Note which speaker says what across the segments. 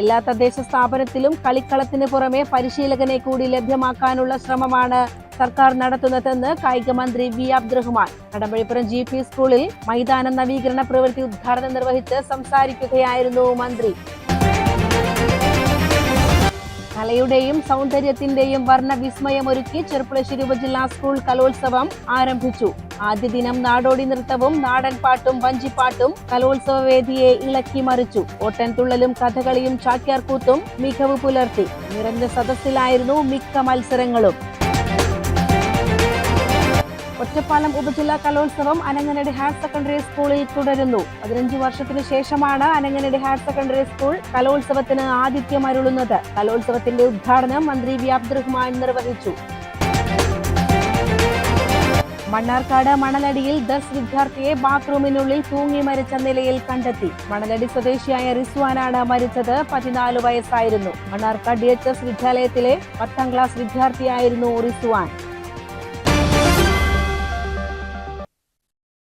Speaker 1: എല്ലാ തദ്ദേശ സ്ഥാപനത്തിലും കളിക്കളത്തിന് പുറമെ പരിശീലകനെ കൂടി ലഭ്യമാക്കാനുള്ള ശ്രമമാണ് സർക്കാർ നടത്തുന്നതെന്ന് കായിക മന്ത്രി V Abdurahman Kadampazhipuram G P സ്കൂളിൽ മൈതാന നവീകരണ പ്രവൃത്തി ഉദ്ഘാടനം നിർവഹിച്ച് സംസാരിക്കുകയായിരുന്നു മന്ത്രി കലയുടെയും സൗന്ദര്യത്തിന്റെയും ഒരുക്കി ചെർപ്പുളശ്ശേരി ഉപജില്ലാ സ്കൂൾ കലോത്സവം ആരംഭിച്ചു ആദ്യ ദിനം നാടോടി നൃത്തവും നാടൻ പാട്ടും വഞ്ചിപ്പാട്ടും കലോത്സവ വേദിയെ ഇളക്കി മറിച്ചു ഓട്ടൻതുള്ളലും കഥകളിയും ചാക്യാർകൂത്തും മികവ് പുലർത്തി നിറഞ്ഞ സദസ്സിലായിരുന്നു മിക്ക മത്സരങ്ങളും ഒറ്റപ്പാലം ഉപജില്ലാ കലോത്സവം അനങ്ങനടി ഹയർ സെക്കൻഡറി സ്കൂളിൽ തുടരുന്നു പതിനഞ്ച് വർഷത്തിനു ശേഷമാണ് അനങ്ങനടി ഹയർ സെക്കൻഡറി സ്കൂൾ കലോത്സവത്തിന് അരുളുന്നത് കലോത്സവത്തിന്റെ ഉദ്ഘാടനം മന്ത്രി വി അബ്ദുറഹ്മാൻ നിർവഹിച്ചു മണ്ണാർക്കാട് മണലടിയിൽ ദസ് വിദ്യാർത്ഥിയെ ബാത്റൂമിനുള്ളിൽ തൂങ്ങി മരിച്ച നിലയിൽ കണ്ടെത്തി മണലടി സ്വദേശിയായ റിസ്വാനാണ് മരിച്ചത് പതിനാല് വയസ്സായിരുന്നു മണ്ണാർക്കാട് ഡി എച്ച് എസ് വിദ്യാലയത്തിലെ പത്താം ക്ലാസ് വിദ്യാർത്ഥിയായിരുന്നു റിസ്വാൻ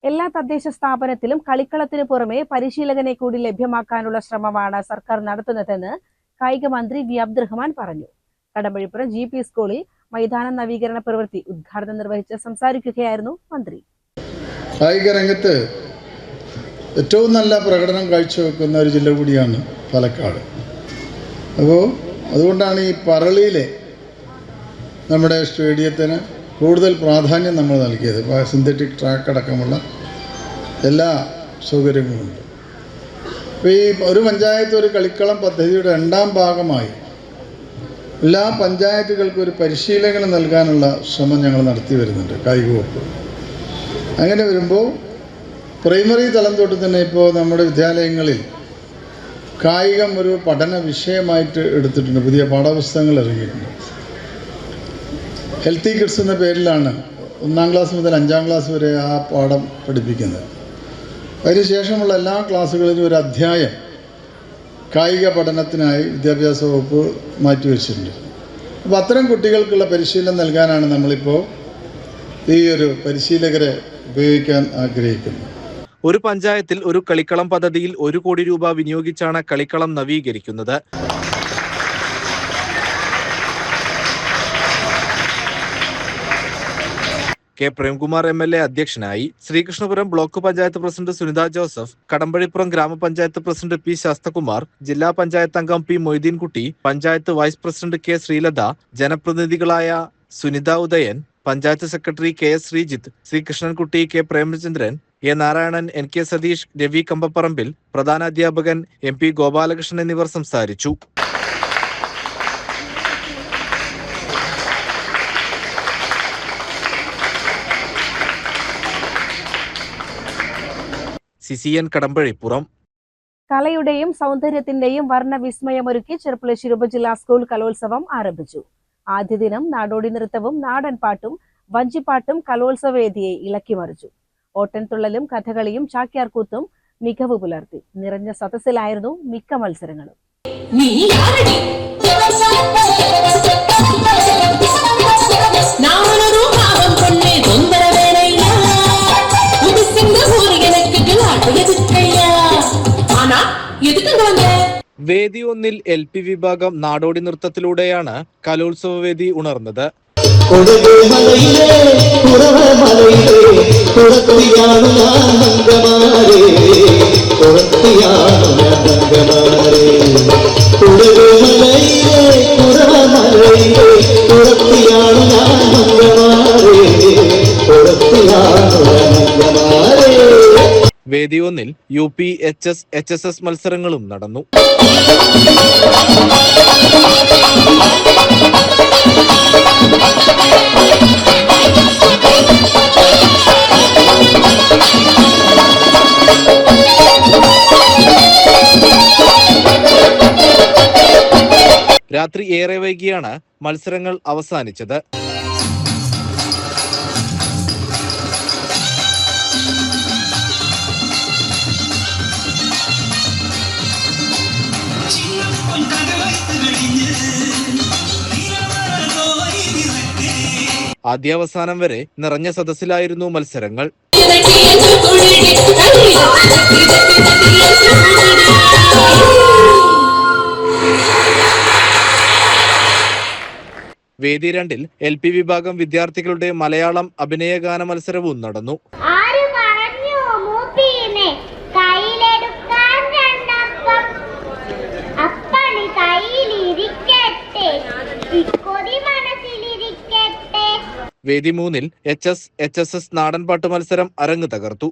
Speaker 1: എല്ലാ തദ്ദേശ സ്ഥാപനത്തിലും കളിക്കളത്തിന് പുറമെ പരിശീലകനെ കൂടി ലഭ്യമാക്കാനുള്ള ശ്രമമാണ് സർക്കാർ നടത്തുന്നതെന്ന് കായിക മന്ത്രി വി അബ്ദുറഹ്മാൻ പറഞ്ഞു കടമ്പഴിപ്പുറം ജി പി സ്കൂളിൽ മൈതാന നവീകരണ പ്രവൃത്തി ഉദ്ഘാടനം നിർവഹിച്ച് സംസാരിക്കുകയായിരുന്നു മന്ത്രി
Speaker 2: കായിക രംഗത്ത് ഏറ്റവും നല്ല പ്രകടനം കാഴ്ചവെക്കുന്ന ഒരു ജില്ല കൂടിയാണ് പാലക്കാട് അപ്പോൾ അതുകൊണ്ടാണ് ഈ പറളിയിലെ നമ്മുടെ സ്റ്റേഡിയത്തിന് കൂടുതൽ പ്രാധാന്യം നമ്മൾ നൽകിയത് ഇപ്പോൾ സിന്തറ്റിക് ട്രാക്ക് അടക്കമുള്ള എല്ലാ സൗകര്യങ്ങളുമുണ്ട് ഇപ്പോൾ ഈ ഒരു പഞ്ചായത്ത് ഒരു കളിക്കളം പദ്ധതിയുടെ രണ്ടാം ഭാഗമായി എല്ലാ പഞ്ചായത്തുകൾക്കും ഒരു പരിശീലനം നൽകാനുള്ള ശ്രമം ഞങ്ങൾ നടത്തി വരുന്നുണ്ട് കായിക വകുപ്പ് അങ്ങനെ വരുമ്പോൾ പ്രൈമറി തലം തൊട്ട് തന്നെ ഇപ്പോൾ നമ്മുടെ വിദ്യാലയങ്ങളിൽ കായികം ഒരു പഠന വിഷയമായിട്ട് എടുത്തിട്ടുണ്ട് പുതിയ പാഠപുസ്തകങ്ങൾ ഇറങ്ങിയിട്ടുണ്ട് ഹെൽത്തി കിഡ്സ് എന്ന പേരിലാണ് ഒന്നാം ക്ലാസ് മുതൽ അഞ്ചാം ക്ലാസ് വരെ ആ പാഠം പഠിപ്പിക്കുന്നത് അതിനുശേഷമുള്ള എല്ലാ ക്ലാസ്സുകളിലും ഒരു അധ്യായം കായിക പഠനത്തിനായി വിദ്യാഭ്യാസ വകുപ്പ് മാറ്റിവെച്ചിട്ടുണ്ട് അപ്പോൾ അത്തരം കുട്ടികൾക്കുള്ള പരിശീലനം നൽകാനാണ് നമ്മളിപ്പോൾ ഈ ഒരു പരിശീലകരെ ഉപയോഗിക്കാൻ ആഗ്രഹിക്കുന്നത്
Speaker 3: ഒരു പഞ്ചായത്തിൽ ഒരു കളിക്കളം പദ്ധതിയിൽ ഒരു കോടി രൂപ വിനിയോഗിച്ചാണ് കളിക്കളം നവീകരിക്കുന്നത് K Premkumar M L A അധ്യക്ഷനായി ശ്രീകൃഷ്ണപുരം ബ്ലോക്ക് പഞ്ചായത്ത് പ്രസിഡന്റ് സുനിത ജോസഫ് കടമ്പഴിപ്പുറം ഗ്രാമപഞ്ചായത്ത് പ്രസിഡന്റ് പി ശാസ്തകുമാർ ജില്ലാ പഞ്ചായത്ത് അംഗം P Moideenkutty panchayat vice president K Sreelatha ജനപ്രതിനിധികളായ Sunitha Udayan panchayat secretary K S Sreejith Sreekrishnankutty K Premachandran A Narayanan N K Satheesh Ravi Kambaparambil അധ്യാപകൻ എം പി ഗോപാലകൃഷ്ണൻ എന്നിവർ സംസാരിച്ചു സിസിയൻ കടമ്പഴിപ്പുറം
Speaker 1: കലയുടെയും സൗന്ദര്യത്തിന്റെയും വർണ്ണവിസ്മയമൊരുക്കി ചെർപ്പുളശ്ശി ഉപജില്ലാ സ്കൂൾ കലോത്സവം ആരംഭിച്ചു ആദ്യ ദിനം നാടോടി നൃത്തവും നാടൻ പാട്ടും വഞ്ചിപ്പാട്ടും കലോത്സവവേദിയെ ഇളക്കിമറിച്ചു ഓട്ടൻതുള്ളലും കഥകളിയും ചാക്യാർകൂത്തും മികവ് പുലർത്തി നിറഞ്ഞ സദസ്സിലായിരുന്നു മിക്ക മത്സരങ്ങളും
Speaker 3: വേദി ഒന്നിൽ എൽ പി വിഭാഗം നാടോടി നൃത്തത്തിലൂടെയാണ് കലോത്സവ വേദി ഉണർന്നത് ഒന്നിൽ U P H S H S S മത്സരങ്ങളും നടന്നു രാത്രി ഏറെ വൈകിയാണ് മത്സരങ്ങൾ അവസാനിച്ചത് ആദ്യാവസാനം വരെ നിറഞ്ഞ സദസ്സിലായിരുന്നു മത്സരങ്ങൾ വേദി രണ്ടിൽ എൽ പി വിഭാഗം വിദ്യാർത്ഥികളുടെ മലയാളം അഭിനയഗാന മത്സരവും നടന്നു വേദി മൂന്നിൽ H S H S S നാടൻപാട്ട് മത്സരം അരങ്ങ് തകർത്തു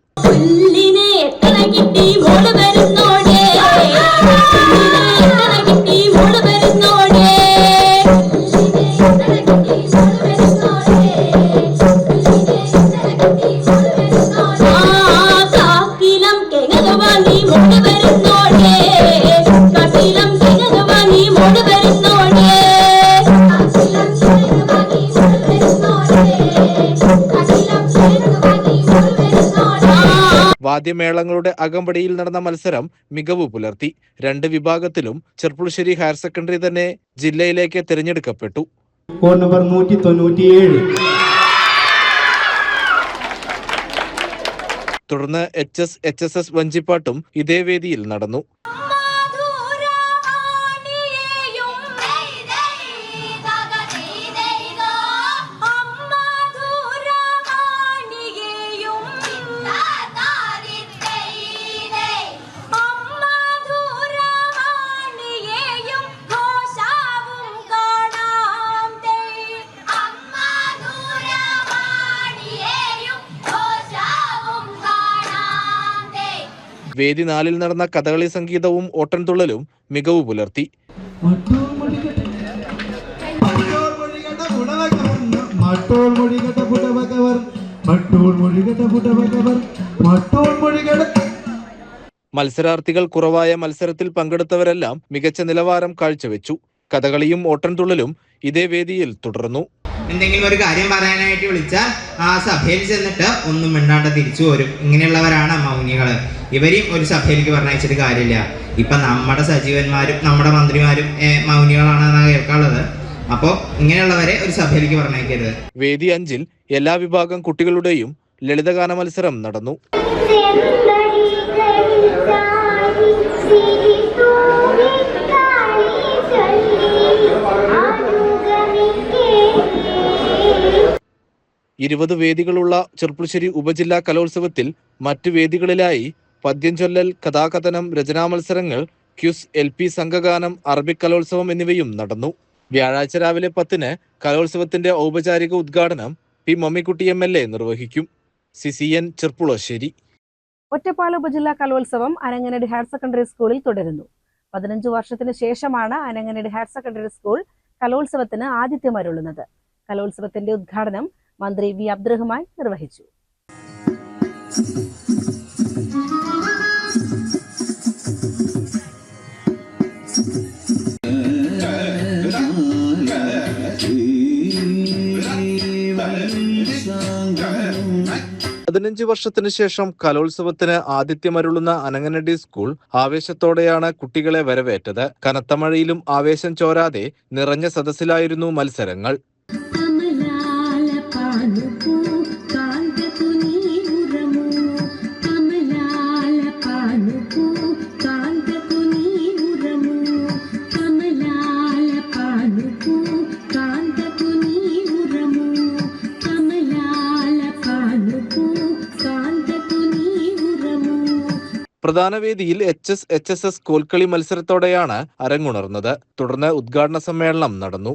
Speaker 3: വാദ്യമേളങ്ങളുടെ അകമ്പടിയിൽ നടന്ന മത്സരം മികവ് പുലർത്തി രണ്ട് വിഭാഗത്തിലും ചെർപ്പുളശ്ശേരി ഹയർ സെക്കൻഡറി തന്നെ ജില്ലയിലേക്ക് തിരഞ്ഞെടുക്കപ്പെട്ടു നമ്പർ തുടർന്ന് H S H S S വഞ്ചിപ്പാട്ടും ഇതേ വേദിയിൽ നടന്നു വേദി നാലിൽ നടന്ന കഥകളി സംഗീതവും ഓട്ടൻതുള്ളലും മികവ് പുലർത്തി മത്സരാർത്ഥികൾ കുറവായ മത്സരത്തിൽ പങ്കെടുത്തവരെല്ലാം മികച്ച നിലവാരം കാഴ്ചവെച്ചു കഥകളിയും ഓട്ടൻതുള്ളലും ഇതേ വേദിയിൽ തുടർന്നു എന്തെങ്കിലും ഒരു കാര്യം പറയാനായിട്ട് വിളിച്ചാൽ ആ സഭയിൽ ചെന്നിട്ട് ഒന്നും മിണ്ടാണ്ട് തിരിച്ചു വരും ഇങ്ങനെയുള്ളവരാണ് മൗനികള് ഇവരെയും ഒരു സഭയിലേക്ക് പറഞ്ഞയച്ചിട്ട് കാര്യമില്ല ഇപ്പൊ നമ്മുടെ സജീവന്മാരും നമ്മുടെ മന്ത്രിമാരും മൗനികളാണെന്നാണ് കേൾക്കാനുള്ളത് അപ്പോൾ ഇങ്ങനെയുള്ളവരെ ഒരു സഭയിലേക്ക് പറഞ്ഞയക്കരുത് വേദി അഞ്ചിൽ എല്ലാ വിഭാഗം കുട്ടികളുടെയും ലളിതഗാന മത്സരം നടന്നു ഇരുപത് വേദികളുള്ള ചെർപ്പുളശ്ശേരി ഉപജില്ലാ കലോത്സവത്തിൽ മറ്റു വേദികളിലായി പദ്യം ചൊല്ലൽ കഥാകഥനം രചനാ മത്സരങ്ങൾ ക്യുസ് എൽ പി സംഘഗാനം അറബിക് കലോത്സവം എന്നിവയും നടന്നു വ്യാഴാഴ്ച രാവിലെ പത്തിന് കലോത്സവത്തിന്റെ ഔപചാരിക ഉദ്ഘാടനം P Mammikutty M L A നിർവഹിക്കും C C N Cherpulassery
Speaker 1: Ottapala ഉപജില്ലാ കലോത്സവം അനങ്ങനടി ഹയർ സെക്കൻഡറി സ്കൂളിൽ തുടരുന്നു പതിനഞ്ചു വർഷത്തിന് ശേഷമാണ് അനങ്ങനടി ഹയർ സെക്കൻഡറി സ്കൂൾ കലോത്സവത്തിന് ആതിഥ്യമരുളുന്നത് കലോത്സവത്തിന്റെ ഉദ്ഘാടനം മന്ത്രി വി അബ്ദുറഹ്മാൻ നിർവഹിച്ചു
Speaker 3: പതിനഞ്ച് വർഷത്തിനു ശേഷം കലോത്സവത്തിന് ആതിഥ്യമരുളുന്ന അനങ്ങനടി സ്കൂൾ ആവേശത്തോടെയാണ് കുട്ടികളെ വരവേറ്റത് കനത്ത മഴയിലും ആവേശം ചോരാതെ നിറഞ്ഞ സദസ്സിലായിരുന്നു മത്സരങ്ങൾ പ്രധാന വേദിയിൽ H S H S S കോൽക്കളി മത്സരത്തോടെയാണ് അരങ്ങുണർന്നത് തുടർന്ന് ഉദ്ഘാടന സമ്മേളനം നടന്നു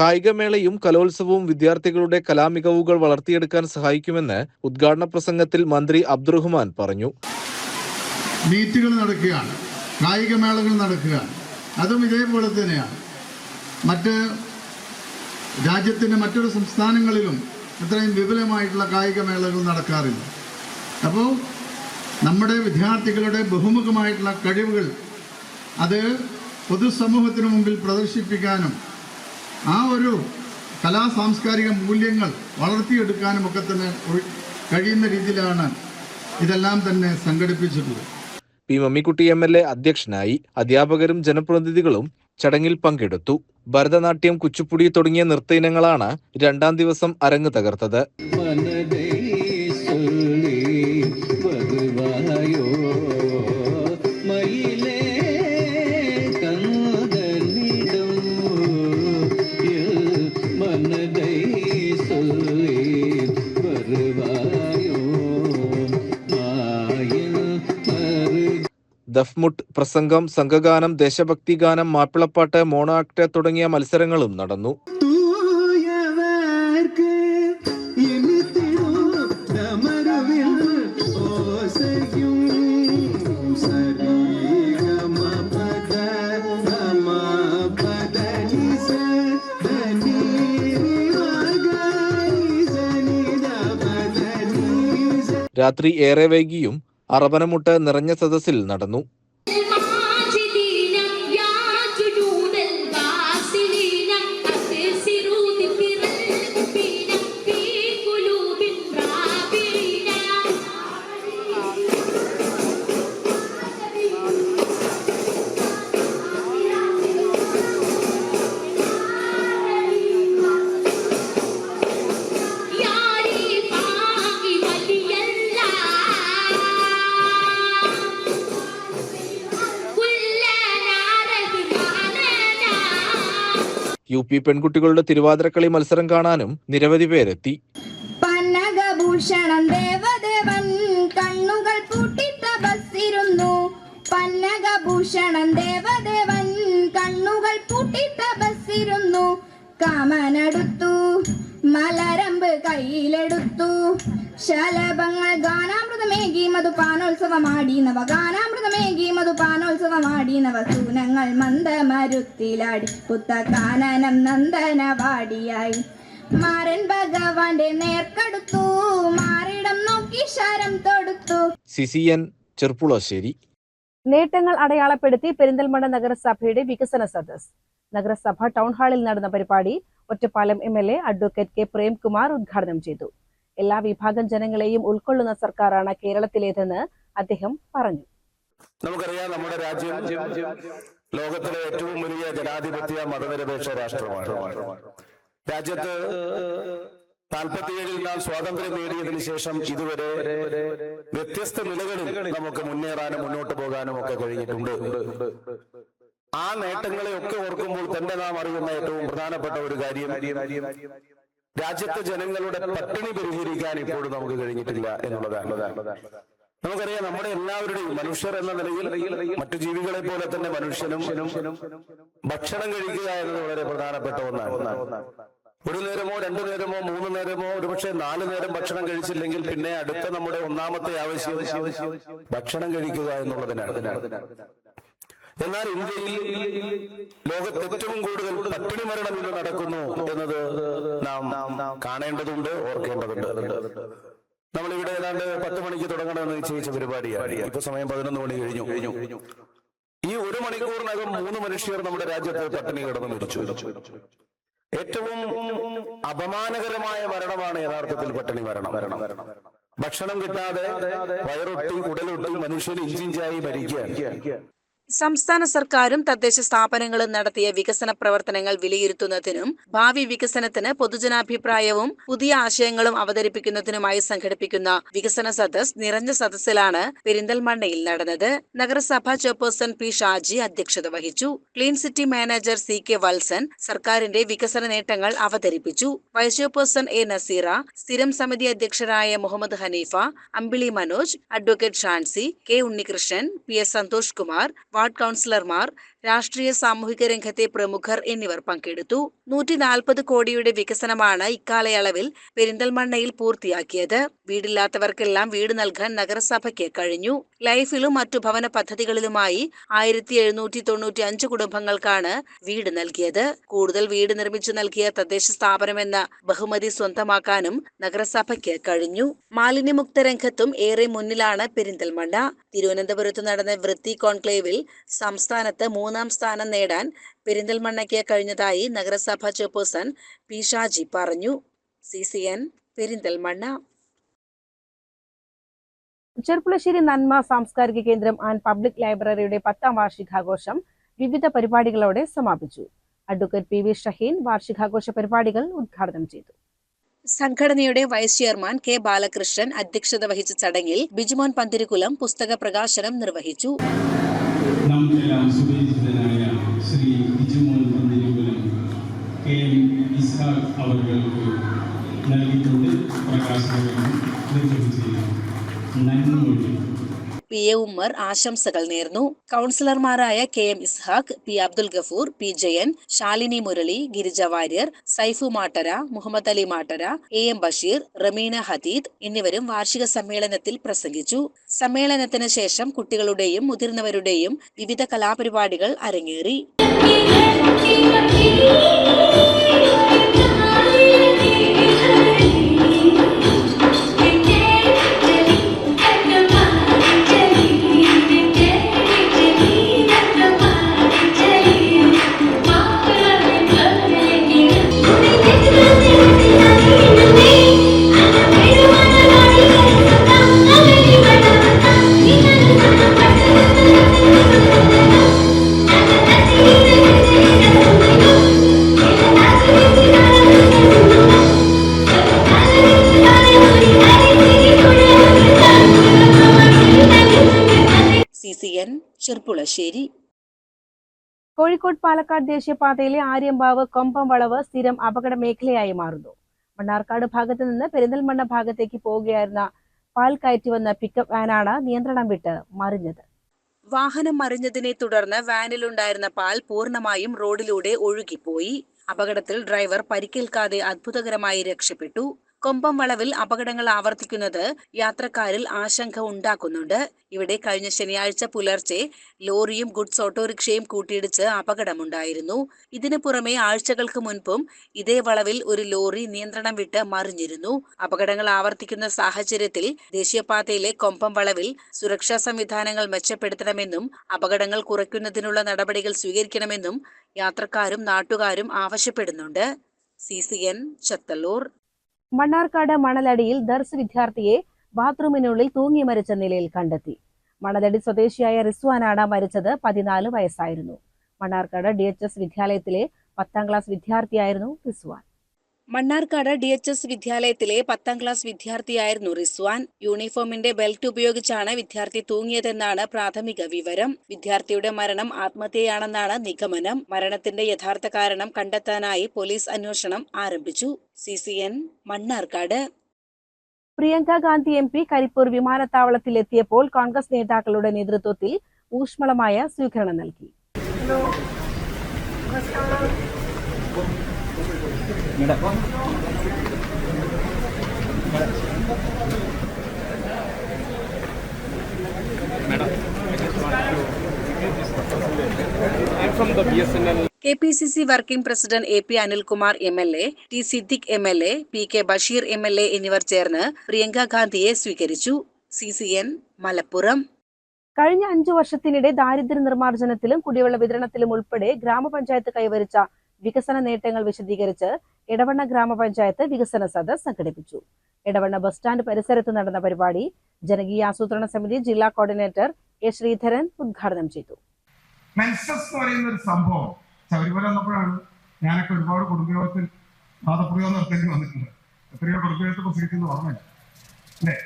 Speaker 3: കായികമേളയും കലോത്സവവും വിദ്യാർത്ഥികളുടെ കലാമികവുകൾ വളർത്തിയെടുക്കാൻ സഹായിക്കുമെന്ന് ഉദ്ഘാടന പ്രസംഗത്തിൽ മന്ത്രി അബ്ദുറഹ്മാൻ പറഞ്ഞു
Speaker 2: മീറ്റുകൾ നടക്കുകയാണ് കായികമേളകൾ നടക്കുകയാണ് അതും ഇതേപോലെ തന്നെയാണ് മറ്റ് രാജ്യത്തിൻ്റെ മറ്റൊരു സംസ്ഥാനങ്ങളിലും ഇത്രയും വിപുലമായിട്ടുള്ള മേളകൾ നടക്കാറില്ല അപ്പോൾ നമ്മുടെ വിദ്യാർത്ഥികളുടെ ബഹുമുഖമായിട്ടുള്ള കഴിവുകൾ അത് പൊതുസമൂഹത്തിന് മുമ്പിൽ പ്രദർശിപ്പിക്കാനും ആ ഒരു കലാ സാംസ്കാരിക മൂല്യങ്ങൾ വളർത്തിയെടുക്കാനും ഒക്കെ തന്നെ കഴിയുന്ന രീതിയിലാണ് ഇതെല്ലാം തന്നെ സംഘടിപ്പിച്ചിട്ടുള്ളത്
Speaker 3: P Mammikutty M L A അധ്യക്ഷനായി അധ്യാപകരും ജനപ്രതിനിധികളും ചടങ്ങിൽ പങ്കെടുത്തു ഭരതനാട്യം കുച്ചുപ്പുടി തുടങ്ങിയ നൃത്ത ഇനങ്ങളാണ് രണ്ടാം ദിവസം അരങ്ങ് തകർത്തത് ദഫ്മുട്ട് പ്രസംഗം സംഘഗാനം ദേശഭക്തി ഗാനം മാപ്പിളപ്പാട്ട് മോണാക്ട് തുടങ്ങിയ മത്സരങ്ങളും നടന്നു രാത്രി ഏറെ വൈകിയും അറബനമുട്ട് നിറഞ്ഞ സദസ്സിൽ നടന്നു യു പി പെൺകുട്ടികളുടെ തിരുവാതിരക്കളി മത്സരം കാണാനും നിരവധി പേരെത്തി പന്നകഭൂഷണം ദേവദേവൻ കണ്ണുകൾ ദേവദേവൻ കണ്ണുകൾ കാമനടുത്തു മലരമ്പ് കയ്യിലെടുത്തു ശലഭങ്ങൾ ഗാനാമൃതമേകി മധുപാനോത്സവമാടി നവ ഗാനാമൃതമേകി മധുപാനോത്സവമാടി നവ സൂനങ്ങൾ മന്ദമരുത്തിലാടി പുത്തകാനനം നന്ദനവാടിയായി മാറൻ ഭഗവാന്റെ നേർക്കടുത്തു മാറിടം നോക്കി ശരം തൊടുത്തു സിസിയൻ ചെർപ്പുളശ്ശേരി
Speaker 1: നേട്ടങ്ങൾ അടയാളപ്പെടുത്തി പെരിന്തൽമണ്ണ നഗരസഭയുടെ വികസന സദസ് നഗരസഭ ടൗൺ ഹാളിൽ നടന്ന പരിപാടി Ottapalam M L A advocate K Premkumar ഉദ്ഘാടനം ചെയ്തു എല്ലാ വിഭാഗം ജനങ്ങളെയും ഉൾക്കൊള്ളുന്ന സർക്കാരാണ് കേരളത്തിലേതെന്ന് അദ്ദേഹം പറഞ്ഞു
Speaker 4: നമുക്കറിയാം നമ്മുടെ രാജ്യം ലോകത്തിലെ ഏറ്റവും വലിയ ജനാധിപത്യ മതനിരപേക്ഷ രാഷ്ട്രമാണ് രാജ്യത്ത് നാൽപ്പത്തിയേഴിൽ നാം സ്വാതന്ത്ര്യം നേടിയതിനു ശേഷം ഇതുവരെ വ്യത്യസ്ത നിലകളിൽ നമുക്ക് മുന്നേറാനും മുന്നോട്ട് പോകാനും ഒക്കെ കഴിഞ്ഞിട്ടുണ്ട് ആ നേട്ടങ്ങളെ ഒക്കെ ഓർക്കുമ്പോൾ തന്നെ നാം അറിയുന്ന ഏറ്റവും പ്രധാനപ്പെട്ട ഒരു കാര്യം രാജ്യത്തെ ജനങ്ങളുടെ പട്ടിണി പരിഹരിക്കാൻ ഇപ്പോഴും നമുക്ക് കഴിഞ്ഞിട്ടില്ല എന്നുള്ളതാണ് നമുക്കറിയാം നമ്മുടെ എല്ലാവരുടെയും മനുഷ്യർ എന്ന നിലയിൽ മറ്റു ജീവികളെ പോലെ തന്നെ മനുഷ്യനും ഭക്ഷണം കഴിക്കുക എന്നത് വളരെ പ്രധാനപ്പെട്ട ഒന്നാണ് ഒരു നേരമോ രണ്ടു നേരമോ മൂന്ന് നേരമോ ഒരുപക്ഷെ നാല് നേരം ഭക്ഷണം കഴിച്ചില്ലെങ്കിൽ പിന്നെ അടുത്ത നമ്മുടെ ഒന്നാമത്തെ ആവശ്യം ഭക്ഷണം കഴിക്കുക എന്നുള്ളതിനാണ് എന്നാൽ ഇന്ത്യയിൽ ലോകത്ത് ഏറ്റവും കൂടുതൽ പട്ടിണി മരണം ഇവിടെ നടക്കുന്നു എന്നത് നാം കാണേണ്ടതുണ്ട് ഓർക്കേണ്ടതുണ്ട് നമ്മളിവിടെ ഏതാണ്ട് പത്ത് മണിക്ക് തുടങ്ങണമെന്ന് നിശ്ചയിച്ച പരിപാടിയാണ് ഇപ്പൊ സമയം പതിനൊന്ന് മണി കഴിഞ്ഞു കഴിഞ്ഞു ഈ ഒരു മണിക്കൂറിനകം മൂന്ന് മനുഷ്യർ നമ്മുടെ രാജ്യത്ത് പട്ടിണി കിടന്ന് മരിച്ചു ഏറ്റവും അപമാനകരമായ മരണമാണ് യഥാർത്ഥത്തിൽ പട്ടിണി മരണം മരണം മരണം ഭക്ഷണം കിട്ടാതെ വയറൊട്ടി ഉടലൊട്ടി മനുഷ്യൻ ഇഞ്ചിഞ്ചായി മരിക്കുക
Speaker 1: സംസ്ഥാന സർക്കാരും തദ്ദേശ സ്ഥാപനങ്ങളും നടത്തിയ വികസന പ്രവർത്തനങ്ങൾ വിലയിരുത്തുന്നതിനും ഭാവി വികസനത്തിന് പൊതുജനാഭിപ്രായവും പുതിയ ആശയങ്ങളും അവതരിപ്പിക്കുന്നതിനുമായി സംഘടിപ്പിക്കുന്ന വികസന സദസ് നിറഞ്ഞ സദസ്സിലാണ് പെരിന്തൽമണ്ണയിൽ നടന്നത് നഗരസഭാ ചെയർപേഴ്സൺ പി ഷാജി അധ്യക്ഷത വഹിച്ചു clean city manager C K Valsan സർക്കാരിന്റെ വികസന നേട്ടങ്ങൾ അവതരിപ്പിച്ചു വൈസ് ചെയർപേഴ്സൺ എ നസീറ സ്ഥിരം സമിതി അധ്യക്ഷരായ Muhammad Haneefa Ambili Manoj advocate Shancy K Unnikrishnan P S Santhosh Kumar ward കൗൺസിലർമാർ രാഷ്ട്രീയ സാമൂഹിക രംഗത്തെ പ്രമുഖർ എന്നിവർ പങ്കെടുത്തു നൂറ്റി നാൽപ്പത് കോടിയുടെ വികസനമാണ് ഇക്കാലയളവിൽ പെരിന്തൽമണ്ണയിൽ പൂർത്തിയാക്കിയത് വീടില്ലാത്തവർക്കെല്ലാം വീട് നൽകാൻ നഗരസഭയ്ക്ക് കഴിഞ്ഞു ലൈഫിലും മറ്റു ഭവന പദ്ധതികളിലുമായി ആയിരത്തി എഴുന്നൂറ്റി തൊണ്ണൂറ്റി അഞ്ച് കുടുംബങ്ങൾക്കാണ് വീട് നൽകിയത് കൂടുതൽ വീട് നിർമ്മിച്ചു നൽകിയ തദ്ദേശ സ്ഥാപനമെന്ന ബഹുമതി സ്വന്തമാക്കാനും നഗരസഭയ്ക്ക് കഴിഞ്ഞു മാലിന്യമുക്ത രംഗത്തും ഏറെ മുന്നിലാണ് പെരിന്തൽമണ്ണ തിരുവനന്തപുരത്ത് നടന്ന വൃത്തി കോൺക്ലേവിൽ സംസ്ഥാനത്ത് മൂന്ന് മൂന്നാം സ്ഥാനം നേടാൻ പെരിന്തൽമണ്ണയ്ക്ക് കഴിഞ്ഞതായി നഗരസഭ ചെയർപേഴ്സൺ പി ഷാജി പറഞ്ഞു C C N Perinthalmanna Cherpulassery Nanma സാംസ്കാരിക കേന്ദ്രം ആൻഡ് പബ്ലിക് ലൈബ്രറിയുടെ പത്താം വാർഷികാഘോഷം വിവിധ പരിപാടികളോടെ സമാപിച്ചു അഡ്വക്കേറ്റ് പി വി ഷഹീൻ വാർഷികാഘോഷ പരിപാടികൾ ഉദ്ഘാടനം ചെയ്തു സംഘടനയുടെ വൈസ് ചെയർമാൻ കെ ബാലകൃഷ്ണൻ അധ്യക്ഷത വഹിച്ച ചടങ്ങിൽ ബിജുമോൻ പന്തിരുകുലം പുസ്തക പ്രകാശനം നിർവഹിച്ചു അവർക്ക് നൽകിക്കൊണ്ട് പ്രകാശനം പി എ ഉമ്മർ ആശംസകൾ നേർന്നു കൗൺസിലർമാരായ K M Ishaq P Abdul Gafoor P Jayan Shalini Murali Girija Warrier Saifu Mattara Muhammad Ali Mattara A M Basheer Rameena Hadeed എന്നിവരും വാർഷിക സമ്മേളനത്തിൽ പ്രസംഗിച്ചു സമ്മേളനത്തിന് ശേഷം കുട്ടികളുടെയും മുതിർന്നവരുടെയും വിവിധ കലാപരിപാടികൾ അരങ്ങേറി ചെർപ്പുളശ്ശേരി കോഴിക്കോട് പാലക്കാട് ദേശീയപാതയിലെ ആര്യമ്പാവ് കൊമ്പം വളവ് സ്ഥിരം അപകട മേഖലയായി മാറുന്നു മണ്ണാർക്കാട് ഭാഗത്ത് നിന്ന് പെരിന്തൽമണ്ണ ഭാഗത്തേക്ക് പോവുകയായിരുന്ന പാൽ കയറ്റി വന്ന പിക്കപ്പ് വാനാണ് നിയന്ത്രണം വിട്ട് മറിഞ്ഞത് വാഹനം മറിഞ്ഞതിനെ തുടർന്ന് വാനിലുണ്ടായിരുന്ന പാൽ പൂർണ്ണമായും റോഡിലൂടെ ഒഴുകിപ്പോയി അപകടത്തിൽ ഡ്രൈവർ പരിക്കേൽക്കാതെ അത്ഭുതകരമായി രക്ഷപ്പെട്ടു കൊമ്പം വളവിൽ അപകടങ്ങൾ ആവർത്തിക്കുന്നത് യാത്രക്കാരിൽ ആശങ്ക ഉണ്ടാക്കുന്നുണ്ട് ഇവിടെ കഴിഞ്ഞ ശനിയാഴ്ച പുലർച്ചെ ലോറിയും ഗുഡ്സ് ഓട്ടോറിക്ഷയും കൂട്ടിയിടിച്ച് അപകടമുണ്ടായിരുന്നു ഇതിനു പുറമെ ആഴ്ചകൾക്ക് മുൻപും ഇതേ വളവിൽ ഒരു ലോറി നിയന്ത്രണം വിട്ട് മറിഞ്ഞിരുന്നു അപകടങ്ങൾ ആവർത്തിക്കുന്ന സാഹചര്യത്തിൽ ദേശീയപാതയിലെ കൊമ്പം വളവിൽ സുരക്ഷാ സംവിധാനങ്ങൾ മെച്ചപ്പെടുത്തണമെന്നും അപകടങ്ങൾ കുറയ്ക്കുന്നതിനുള്ള നടപടികൾ സ്വീകരിക്കണമെന്നും യാത്രക്കാരും നാട്ടുകാരും ആവശ്യപ്പെടുന്നുണ്ട് C C N Chathallur Mannarkkad മണലടിയിൽ ദർസ് വിദ്യാർത്ഥിയെ ബാത്റൂമിനുള്ളിൽ തൂങ്ങി മരിച്ച നിലയിൽ കണ്ടെത്തി മണലടി സ്വദേശിയായ റിസ്വാനാണ് മരിച്ചത് പതിനാല് വയസ്സായിരുന്നു മണ്ണാർക്കാട് ഡി എച്ച് എസ് വിദ്യാലയത്തിലെ പത്താം ക്ലാസ് വിദ്യാർത്ഥിയായിരുന്നു Rizwan Mannarkkad D H S വിദ്യാലയത്തിലെ പത്താം ക്ലാസ് വിദ്യാർത്ഥിയായിരുന്നു റിസ്വാൻ യൂണിഫോമിന്റെ ബെൽറ്റ് ഉപയോഗിച്ചാണ് വിദ്യാർത്ഥി തൂങ്ങിയതെന്നാണ് പ്രാഥമിക വിവരം വിദ്യാർത്ഥിയുടെ മരണം ആത്മഹത്യയാണെന്നാണ് നിഗമനം മരണത്തിന്റെ യഥാർത്ഥ കാരണം കണ്ടെത്താനായി പോലീസ് അന്വേഷണം ആരംഭിച്ചു C C N Mannarkkad Priyanka Gandhi M P Karipur എത്തിയപ്പോൾ കോൺഗ്രസ് നേതാക്കളുടെ നേതൃത്വത്തിൽ ഊഷ്മളമായ സ്വീകരണം നൽകി K P C C working president A P Anilkumar M L A T Siddique M L A P K Basheer M L A എന്നിവർ ചേർന്ന് പ്രിയങ്ക ഗാന്ധിയെ സ്വീകരിച്ചു സി സി എൻ മലപ്പുറം കഴിഞ്ഞ അഞ്ചു വർഷത്തിനിടെ ദാരിദ്ര്യ നിർമ്മാർജ്ജനത്തിലും കുടിവെള്ള വിതരണത്തിലും ഉൾപ്പെടെ ഗ്രാമപഞ്ചായത്ത് കൈവരിച്ച വികസന നേട്ടങ്ങൾ വിശദീകരിച്ച് എടവണ്ണ ഗ്രാമപഞ്ചായത്ത് വികസന സദസ് സംഘടിപ്പിച്ചു ഇടവണ്ണ ബസ് സ്റ്റാൻഡ് പരിസരത്ത് നടന്ന പരിപാടി ജനകീയ ആസൂത്രണ സമിതി ജില്ലാ കോർഡിനേറ്റർ എ ശ്രീധരൻ ഉദ്ഘാടനം ചെയ്തു
Speaker 5: മെൻസസ് എന്ന് സംഭവം ശബരിമല വന്നപ്പോഴാണ് ഞാനൊക്കെ ഒരുപാട് കുടുംബയോഗത്തിൽ മാതപ്രയോഗം നടത്തേണ്ടി വന്നിട്ടുണ്ട് എത്രയോ കുടുംബയോഗത്തെ പ്രസംഗിച്ചെന്ന് ഓർമ്മയില്ല അല്ലേ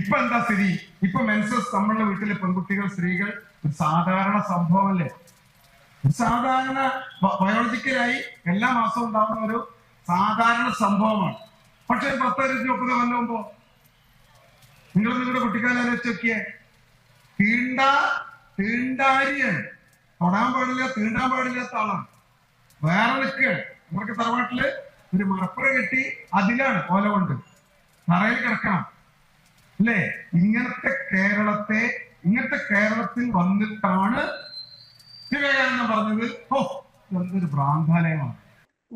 Speaker 5: ഇപ്പൊ എന്താ സ്ഥിതി ഇപ്പൊ മെൻസസ് നമ്മളുടെ വീട്ടിലെ പെൺകുട്ടികൾ സ്ത്രീകൾ ഒരു സാധാരണ സംഭവമല്ലേ സാധാരണ ബയോളജിക്കലായി എല്ലാ മാസവും ഉണ്ടാകുന്ന ഒരു സാധാരണ സംഭവമാണ് പക്ഷെ പത്തരത്തി മുപ്പത് കൊല്ലം നിങ്ങൾ നിങ്ങളുടെ കുട്ടിക്കാലം ആലോചിച്ച് നോക്കിയേ തീണ്ട തീണ്ടാരിയാണ് തൊടാൻ പാടില്ല തീണ്ടാൻ പാടില്ലാത്ത ആളാണ് വേറെ നിൽക്കുക നമ്മൾക്ക് തറവാട്ടില് ഒരു മറപ്പുറ കെട്ടി അതിലാണ് ഓല കൊണ്ട് തറയിൽ കിടക്കണം അല്ലേ ഇങ്ങനത്തെ കേരളത്തെ ഇങ്ങനത്തെ കേരളത്തിൽ വന്നിട്ടാണ് വിവേകാനന്ദൻ പറഞ്ഞത് ഓ എന്തൊരു ഭ്രാന്താലയമാണ്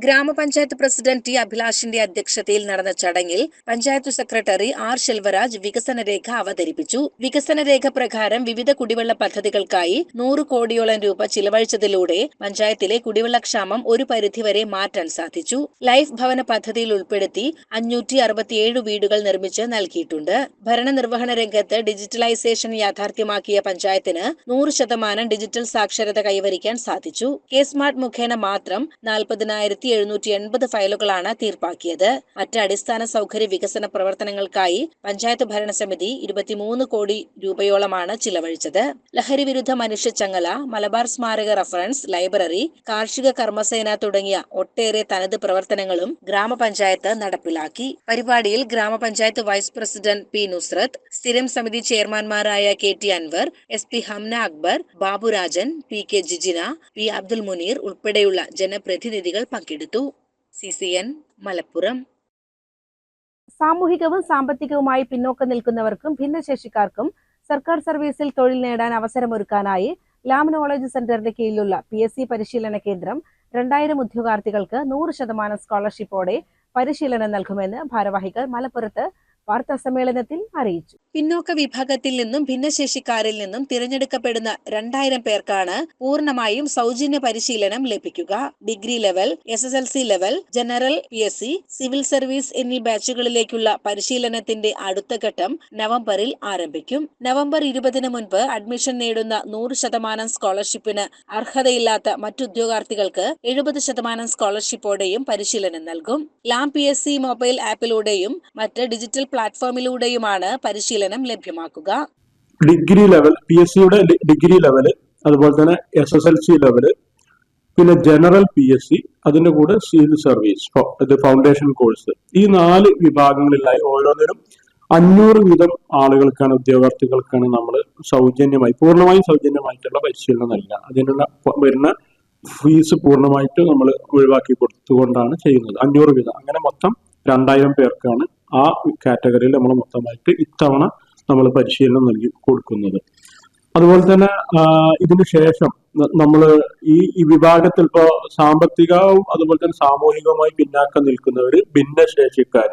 Speaker 1: ഗ്രാമപഞ്ചായത്ത് പ്രസിഡന്റ് ടി അഭിലാഷിന്റെ അധ്യക്ഷതയിൽ നടന്ന ചടങ്ങിൽ പഞ്ചായത്ത് സെക്രട്ടറി ആർ ശെൽവരാജ് വികസനരേഖ അവതരിപ്പിച്ചു വികസനരേഖ പ്രകാരം വിവിധ കുടിവെള്ള പദ്ധതികൾക്കായി നൂറ് കോടിയോളം രൂപ ചിലവഴിച്ചതിലൂടെ പഞ്ചായത്തിലെ കുടിവെള്ള ക്ഷാമം ഒരു പരിധിവരെ മാറ്റാൻ സാധിച്ചു ലൈഫ് ഭവന പദ്ധതിയിൽ ഉൾപ്പെടുത്തി അഞ്ഞൂറ്റി അറുപത്തിയേഴ് വീടുകൾ നിർമ്മിച്ച് നൽകിയിട്ടുണ്ട് ഭരണനിർവഹണ രംഗത്ത് ഡിജിറ്റലൈസേഷൻ യാഥാർത്ഥ്യമാക്കിയ പഞ്ചായത്തിന് നൂറ് ശതമാനം ഡിജിറ്റൽ സാക്ഷരത കൈവരിക്കാൻ സാധിച്ചു കെ സ്മാർട്ട് മുഖേന മാത്രം നാൽപ്പതിനായിരത്തി ആയിരത്തി എഴുന്നൂറ്റി എൺപത് ഫയലുകളാണ് തീർപ്പാക്കിയത് മറ്റ് അടിസ്ഥാന സൗകര്യ വികസന പ്രവർത്തനങ്ങൾക്കായി പഞ്ചായത്ത് ഭരണസമിതി ഇരുപത്തിമൂന്ന് കോടി രൂപയോളമാണ് ചിലവഴിച്ചത് ലഹരി വിരുദ്ധ ചങ്ങല മലബാർ സ്മാരക റഫറൻസ് ലൈബ്രറി കാർഷിക കർമ്മസേന തുടങ്ങിയ ഒട്ടേറെ തനത് പ്രവർത്തനങ്ങളും ഗ്രാമപഞ്ചായത്ത് നടപ്പിലാക്കി പരിപാടിയിൽ ഗ്രാമപഞ്ചായത്ത് വൈസ് പ്രസിഡന്റ് പി നുസ്രത്ത് സ്ഥിരം സമിതി ചെയർമാൻമാരായ K T Anwar S P Hamna Akbar Baburajan P K Jijina P Abdul Muneer ഉൾപ്പെടെയുള്ള ജനപ്രതിനിധികൾ പങ്കെടുത്തു ഏറ്റെടുത്തു എൻ മലപ്പുറം സാമൂഹികവും സാമ്പത്തികവുമായി പിന്നോക്കം നിൽക്കുന്നവർക്കും ഭിന്നശേഷിക്കാർക്കും സർക്കാർ സർവീസിൽ തൊഴിൽ നേടാൻ അവസരമൊരുക്കാനായി ലാം നോളജ് സെന്ററിന്റെ കീഴിലുള്ള പി എസ് സി പരിശീലന കേന്ദ്രം രണ്ടായിരം ഉദ്യോഗാർത്ഥികൾക്ക് നൂറ് ശതമാനം സ്കോളർഷിപ്പോടെ പരിശീലനം നൽകുമെന്ന് ഭാരവാഹികൾ മലപ്പുറത്ത് വാർത്താ സമ്മേളനത്തിൽ അറിയിച്ചു പിന്നോക്ക വിഭാഗത്തിൽ നിന്നും ഭിന്നശേഷിക്കാരിൽ നിന്നും തിരഞ്ഞെടുക്കപ്പെടുന്ന രണ്ടായിരം പേർക്കാണ് പൂർണ്ണമായും സൗജന്യ പരിശീലനം ലഭിക്കുക degree level S S L C level general P S C civil service എന്നീ ബാച്ചുകളിലേക്കുള്ള പരിശീലനത്തിന്റെ അടുത്ത ഘട്ടം നവംബറിൽ ആരംഭിക്കും നവംബർ ഇരുപതിന് മുൻപ് അഡ്മിഷൻ നേടുന്ന നൂറ് ശതമാനം സ്കോളർഷിപ്പിന് അർഹതയില്ലാത്ത മറ്റുദ്യോഗാർത്ഥികൾക്ക് എഴുപത് ശതമാനം സ്കോളർഷിപ്പോടെയും പരിശീലനം നൽകും ലാം പി എസ് സി മൊബൈൽ ആപ്പിലൂടെയും മറ്റ് ഡിജിറ്റൽ പ്ലാറ്റ്ഫോമിലൂടെയുമാണ് പരിശീലനം ലഭ്യമാക്കുക
Speaker 5: ഡിഗ്രി ലെവൽ പി എസ് സിയുടെ ഡിഗ്രി ലെവൽ അതുപോലെ തന്നെ S S L C level പിന്നെ ജനറൽ പി എസ് സി അതിന്റെ കൂടെ സിവിൽ സർവീസ് ഫൗണ്ടേഷൻ കോഴ്സ് ഈ നാല് വിഭാഗങ്ങളിലായി ഓരോന്നിനും അഞ്ഞൂറ് വീതം ആളുകൾക്കാണ് ഉദ്യോഗാർത്ഥികൾക്കാണ് നമ്മൾ സൗജന്യമായി പൂർണ്ണമായും സൗജന്യമായിട്ടുള്ള പരിശീലനം നൽകുക അതിനുള്ള വരുന്ന ഫീസ് പൂർണ്ണമായിട്ട് നമ്മൾ ഒഴിവാക്കി കൊടുത്തുകൊണ്ടാണ് ചെയ്യുന്നത് അഞ്ഞൂറ് വീതം അങ്ങനെ മൊത്തം രണ്ടായിരം പേർക്കാണ് ആ കാറ്റഗറിയിൽ നമ്മൾ മൊത്തമായിട്ട് ഇത്തവണ നമ്മൾ പരിശീലനം നൽകി കൊടുക്കുന്നത് അതുപോലെ തന്നെ ഇതിനു ശേഷം നമ്മൾ ഈ ഈ വിഭാഗത്തിൽ ഇപ്പോൾ സാമ്പത്തികവും അതുപോലെ തന്നെ സാമൂഹികവുമായി പിന്നാക്കം നിൽക്കുന്നവർ ഭിന്നശേഷിക്കാർ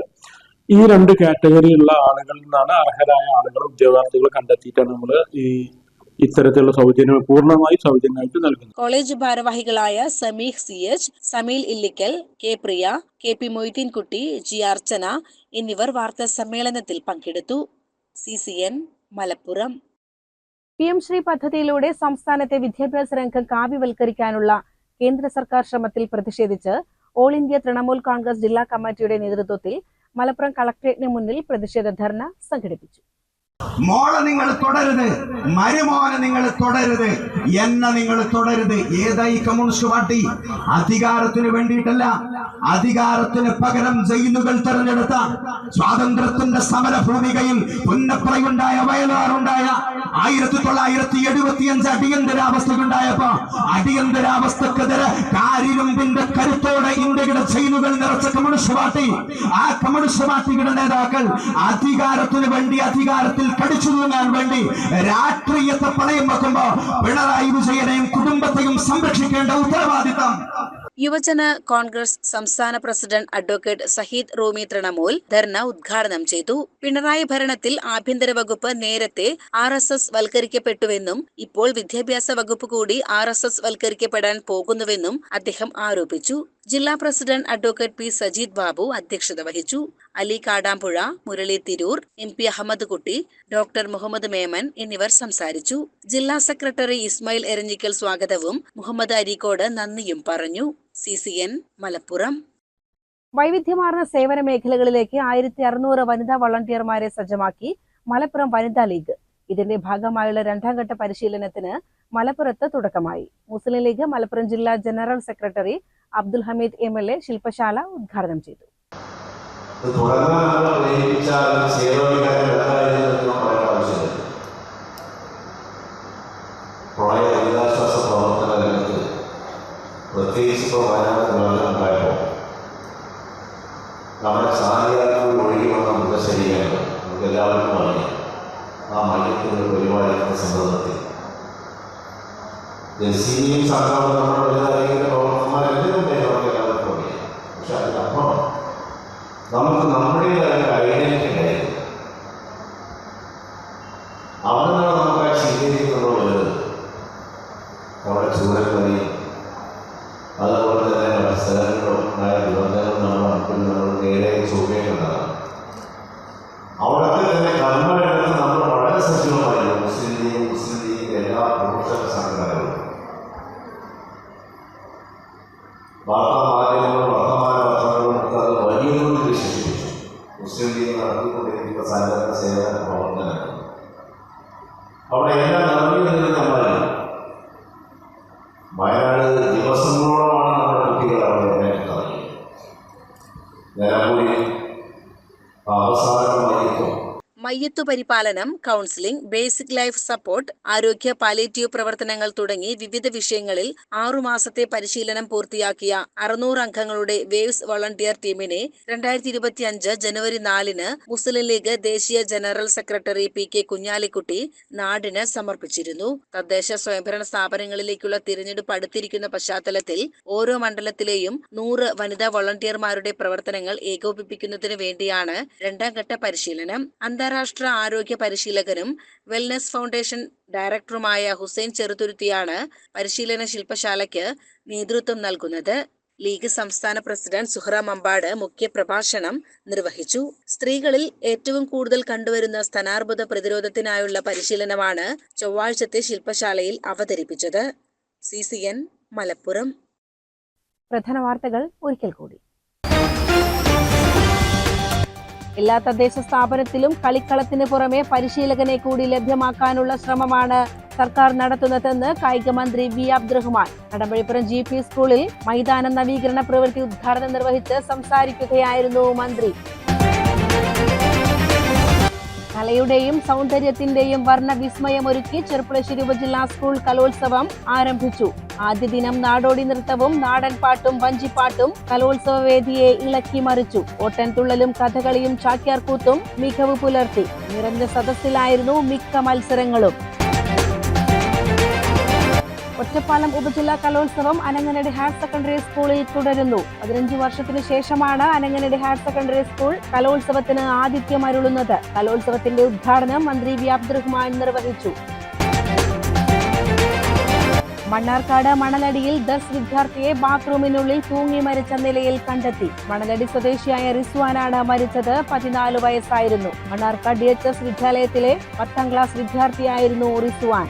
Speaker 5: ഈ രണ്ട് കാറ്റഗറിയിലുള്ള ആളുകളിൽ നിന്നാണ് അർഹരായ ആളുകൾ ഉദ്യോഗാർത്ഥികൾ കണ്ടെത്തിയിട്ടാണ് നമ്മൾ ഈ ഇത്തരത്തിലുള്ള സൗജന്യം പൂർണ്ണമായി സൗജന്യമായിട്ട് നൽകുന്നു
Speaker 1: കോളേജ് ഭാരവാഹികളായ Sameeh C H Sameel Illikkal K Priya K P Moideenkutty G Archana എന്നിവർ വാർത്താ സമ്മേളനത്തിൽ പങ്കെടുത്തു C C N Malappuram P M Shri പദ്ധതിയിലൂടെ സംസ്ഥാനത്തെ വിദ്യാഭ്യാസ രംഗം കാവ്യവൽക്കരിക്കാനുള്ള കേന്ദ്ര സർക്കാർ ശ്രമത്തിൽ പ്രതിഷേധിച്ച് ഓൾ ഇന്ത്യ തൃണമൂൽ കോൺഗ്രസ് ജില്ലാ കമ്മിറ്റിയുടെ നേതൃത്വത്തിൽ മലപ്പുറം കളക്ടറേറ്റിന് മുന്നിൽ പ്രതിഷേധ ധർണ സംഘടിപ്പിച്ചു
Speaker 6: മോളെ നിങ്ങൾ തുടരുത് മരുമോനെ നിങ്ങൾ തുടരുത് എന്നെ നിങ്ങൾ തുടരുത് ഏതായി കമ്മ്യൂണിസ്റ്റ് പാർട്ടി അധികാരത്തിന് വേണ്ടിയിട്ടല്ല അധികാരത്തിന് പകരം ജയിലുകൾ തെരഞ്ഞെടുത്ത സ്വാതന്ത്ര്യത്തിന്റെ സമര ഭൂമികയിൽ പുന്നപ്പറയുണ്ടായ വയലാറുണ്ടായ ആയിരത്തി തൊള്ളായിരത്തി അഞ്ച് അടിയന്തരാവസ്ഥയുണ്ടായപ്പോ അടിയന്തരാവസ്ഥക്കെതിരെ കാരിരുമ്പിന്റെ കരുത്തോടെ ഇന്ത്യയുടെ ജയിലുകൾ നിറച്ച കമ്മ്യൂണിസ്റ്റ് പാർട്ടി ആ കമ്മ്യൂണിസ്റ്റ് പാർട്ടിയുടെ നേതാക്കൾ അധികാരത്തിന് വേണ്ടി അധികാരത്തിൽ പഠിച്ചു തിന്നാൻ വേണ്ടി രാഷ്ട്രീയത്തെ പണയം വെക്കുമ്പോ പിണറായി വിജയനെയും കുടുംബത്തെയും സംരക്ഷിക്കേണ്ട ഉത്തരവാദിത്തം
Speaker 1: യുവജന കോൺഗ്രസ് സംസ്ഥാന പ്രസിഡന്റ് അഡ്വക്കേറ്റ് സഹീദ് റൂമി തൃണമൂൽ ധർണ ഉദ്ഘാടനം ചെയ്തു പിണറായി ഭരണത്തിൽ ആഭ്യന്തര വകുപ്പ് നേരത്തെ ആർ എസ് എസ് വൽക്കരിക്കപ്പെട്ടുവെന്നും ഇപ്പോൾ വിദ്യാഭ്യാസ വകുപ്പ് കൂടി ആർ എസ് എസ് വൽക്കരിക്കപ്പെടാൻ പോകുന്നുവെന്നും അദ്ദേഹം ആരോപിച്ചു ജില്ലാ president advocate P Sajeed Babu അധ്യക്ഷത വഹിച്ചു Ali Kadampuzha Murali Tirur M P Ahammed Kutty doctor Muhammad Memon എന്നിവർ സംസാരിച്ചു ജില്ലാ സെക്രട്ടറി ഇസ്മായിൽ എരഞ്ഞിക്കൽ സ്വാഗതവും മുഹമ്മദ് അരീക്കോട് നന്ദിയും പറഞ്ഞു സി സി എൻ മലപ്പുറം വൈവിധ്യമാർന്ന സേവന മേഖലകളിലേക്ക് ആയിരത്തി അറുന്നൂറ് വനിതാ വളണ്ടിയർമാരെ സജ്ജമാക്കി മലപ്പുറം വനിതാ ലീഗ് ഇതിന്റെ ഭാഗമായുള്ള രണ്ടാം ഘട്ട പരിശീലനത്തിന് മലപ്പുറത്ത് തുടക്കമായി മുസ്ലിം ലീഗ് മലപ്പുറം ജില്ലാ general secretary Abdul Hameed M L A ശില്പശാല ഉദ്ഘാടനം ചെയ്തു പ്രളയ ദുരിതാശ്വാസ പ്രവർത്തനം പ്രത്യേകിച്ച് ഇപ്പോൾ വയനാട് ഉണ്ടായപ്പോൾ നമ്മുടെ സാനിയാക്കൂടി ഒഴുകി വന്ന മൃഗശരീരങ്ങൾ നമുക്ക് എല്ലാവർക്കും അറിയാം ആ മയത്തിൻ്റെ പരിപാടിക്കുന്ന സന്ദർഭത്തിൽ ജെസിയും സർക്കാരും നമ്മുടെ വലുതായിരിക്കുന്ന പ്രവർത്തകന്മാരെല്ലാം നമുക്ക് എല്ലാവർക്കും അറിയാം പക്ഷെ അതിനപ്പുറം നമുക്ക് നമ്മുടേതായ ഒരു ഐഡൻറ്റി ഉണ്ടായിരുന്നു അവിടെ നിന്നാണ് നമുക്ക് ആ ചിന്തയിലേക്കുള്ള വലുത് നമ്മുടെ ചൂരന്മാരെയും വയനാട് ദിവസങ്ങളോളമാണ് നമ്മുടെ കുട്ടികൾ അവിടെ നിലനിൽക്കുന്നത് നിലമ്പൂരിൽ മയ്യത്തു പരിപാലനം കൗൺസിലിംഗ് ബേസിക് ലൈഫ് സപ്പോർട്ട് ആരോഗ്യ പാലേറ്റീവ് പ്രവർത്തനങ്ങൾ തുടങ്ങി വിവിധ വിഷയങ്ങളിൽ ആറുമാസത്തെ പരിശീലനം പൂർത്തിയാക്കിയ അറുനൂറ് അംഗങ്ങളുടെ വേവ്സ് വളണ്ടിയർ ടീമിനെ രണ്ടായിരത്തി ഇരുപത്തിയഞ്ച് ജനുവരി നാലിന് മുസ്ലിം ലീഗ് ദേശീയ general secretary P K Kunhalikutty നാടിന് സമർപ്പിച്ചിരുന്നു തദ്ദേശ സ്വയംഭരണ സ്ഥാപനങ്ങളിലേക്കുള്ള തിരഞ്ഞെടുപ്പ് അടുത്തിരിക്കുന്ന പശ്ചാത്തലത്തിൽ ഓരോ മണ്ഡലത്തിലെയും നൂറ് വനിതാ വോളണ്ടിയർമാരുടെ പ്രവർത്തനങ്ങൾ ഏകോപിപ്പിക്കുന്നതിന് വേണ്ടിയാണ് രണ്ടാം ഘട്ട പരിശീലനം അന്താരാഷ്ട്ര അന്താരാഷ്ട്ര ആരോഗ്യ പരിശീലകനും വെൽനസ് ഫൗണ്ടേഷൻ ഡയറക്ടറുമായ ഹുസൈൻ ചെറുതുരുത്തിയാണ് പരിശീലന ശില്പശാലയ്ക്ക് നേതൃത്വം നൽകുന്നത് ലീഗ് സംസ്ഥാന പ്രസിഡന്റ് സുഹ്ര മമ്പാട് മുഖ്യ പ്രഭാഷണം നിർവഹിച്ചു സ്ത്രീകളിൽ ഏറ്റവും കൂടുതൽ കണ്ടുവരുന്ന സ്തനാർബുദ പ്രതിരോധത്തിനായുള്ള പരിശീലനമാണ് ചൊവ്വാഴ്ചത്തെ ശില്പശാലയിൽ അവതരിപ്പിച്ചത് സി സി എൻ മലപ്പുറം പ്രധാന വാർത്തകൾ ഒരിക്കൽ കൂടി എല്ലാ തദ്ദേശ സ്ഥാപനത്തിലും കളിക്കളത്തിന് പുറമെ പരിശീലകനെ കൂടി ലഭ്യമാക്കാനുള്ള ശ്രമമാണ് സർക്കാർ നടത്തുന്നതെന്ന് കായിക മന്ത്രി V Abdurahman Kadampazhipuram G P സ്കൂളിൽ മൈതാന നവീകരണ പ്രവൃത്തി ഉദ്ഘാടനം നിർവഹിച്ച് സംസാരിക്കുകയായിരുന്നു മന്ത്രി കലയുടെയും സൗന്ദര്യത്തിന്റെയും ഒരുക്കി ചെർപ്പുളശ്ശേരി ഉപജില്ലാ സ്കൂൾ കലോത്സവം ആരംഭിച്ചു ആദ്യ ദിനം നാടോടി നൃത്തവും നാടൻ പാട്ടും വഞ്ചിപ്പാട്ടും കലോത്സവ വേദിയെ ഇളക്കി മറിച്ചു ഓട്ടൻതുള്ളലും കഥകളിയും ചാക്യാർകൂത്തും മികവ് പുലർത്തി നിറഞ്ഞ സദസ്സിലായിരുന്നു മിക്ക മത്സരങ്ങളും ഒറ്റപ്പാലം ഉപജില്ലാ കലോത്സവം അനങ്ങനടി ഹയർ സെക്കൻഡറി സ്കൂളിൽ തുടരുന്നു പതിനഞ്ചു വർഷത്തിനു ശേഷമാണ് അനങ്ങനടി ഹയർ സെക്കൻഡറി സ്കൂൾ കലോത്സവത്തിന് ആതിഥ്യം അരുളുന്നത് കലോത്സവത്തിന്റെ ഉദ്ഘാടനം മന്ത്രി വി അബ്ദുറഹ്മാൻ നിർവഹിച്ചു മണ്ണാർക്കാട് മണലടിയിൽ ദസ് വിദ്യാർത്ഥിയെ ബാത്റൂമിനുള്ളിൽ തൂങ്ങി മരിച്ച നിലയിൽ കണ്ടെത്തി മണലടി സ്വദേശിയായ റിസ്വാനാണ് മരിച്ചത് പതിനാല് വയസ്സായിരുന്നു മണ്ണാർക്കാട് ഡി എച്ച് എസ് വിദ്യാലയത്തിലെ പത്താം ക്ലാസ് വിദ്യാർത്ഥിയായിരുന്നു റിസ്വാൻ